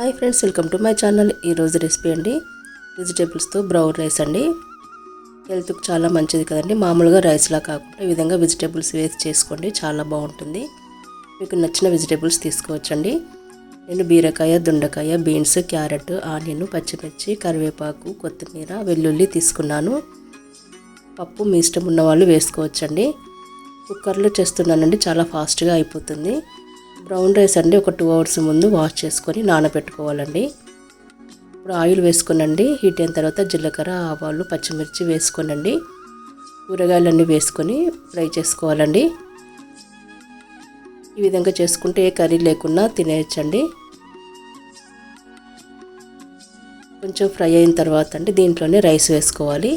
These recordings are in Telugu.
Hi friends welcome to my channel. ఈరోజు రెసిపీ అండి వెజిటేబుల్స్తో బ్రౌన్ రైస్ అండి. హెల్త్కి చాలా మంచిది కదండి. మామూలుగా రైస్లా కాకుండా ఈ విధంగా వెజిటేబుల్స్ వేసి చేసుకోండి చాలా బాగుంటుంది. మీకు నచ్చిన వెజిటేబుల్స్ తీసుకోవచ్చండి. నేను బీరకాయ దొండకాయ బీన్స్ క్యారెట్ ఆనియన్ పచ్చిమిర్చి కరివేపాకు కొత్తిమీర వెల్లుల్లి తీసుకున్నాను. పప్పు మీ ఇష్టం ఉన్న వాళ్ళు వేసుకోవచ్చండి. కుక్కర్లో చేస్తున్నానండి చాలా ఫాస్ట్గా అయిపోతుంది. బ్రౌన్ రైస్ అండి ఒక టూ అవర్స్ ముందు వాష్ చేసుకొని నానబెట్టుకోవాలండి. ఇప్పుడు ఆయిల్ వేసుకోనండి. హీట్ అయిన తర్వాత జీలకర్ర ఆవాలు పచ్చిమిర్చి వేసుకోనండి. కూరగాయలన్నీ వేసుకొని ఫ్రై చేసుకోవాలండి. ఈ విధంగా చేసుకుంటే ఏ కర్రీ లేకున్నా తినేయచ్చండి. కొంచెం ఫ్రై అయిన తర్వాత అండి దీంట్లోనే రైస్ వేసుకోవాలి.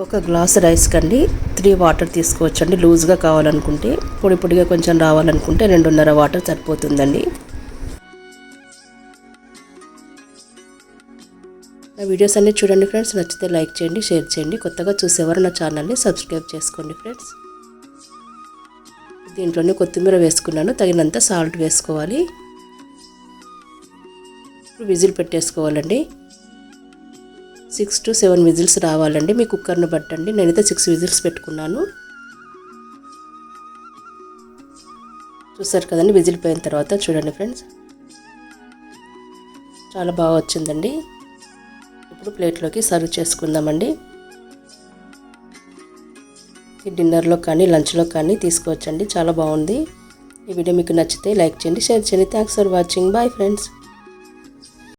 ఒక గ్లాస్ రైస్ కండి త్రీ వాటర్ తీసుకోవచ్చండి లూజ్గా కావాలనుకుంటే. పొడి పొడిగా కొంచెం రావాలనుకుంటే రెండున్నర వాటర్ సరిపోతుందండి. నా వీడియోస్ అన్నీ చూడండి ఫ్రెండ్స్ నచ్చితే లైక్ చేయండి షేర్ చేయండి. కొత్తగా చూసేవారు నా ఛానల్ని సబ్స్క్రైబ్ చేసుకోండి ఫ్రెండ్స్. దీంట్లోనే కొత్తిమీర వేసుకున్నాను తగినంత సాల్ట్ వేసుకోవాలి. విజిల్ పెట్టేసుకోవాలండి. సిక్స్ టు సెవెన్ విజిల్స్ రావాలండి. మీ కుక్కర్ని పట్టండి. నేనైతే సిక్స్ విజిల్స్ పెట్టుకున్నాను. చూసారు కదండి విజిల్ పోయిన తర్వాత చూడండి ఫ్రెండ్స్. చాలా బాగా వచ్చిందండి. ఇప్పుడు ప్లేట్లోకి సర్వ్ చేసుకుందామండి. డిన్నర్లో కానీ లంచ్లో కానీ తీసుకోవచ్చండి. చాలా బాగుంది. ఈ వీడియో మీకు నచ్చితే లైక్ చేయండి షేర్ చేయండి. Thanks for watching bye friends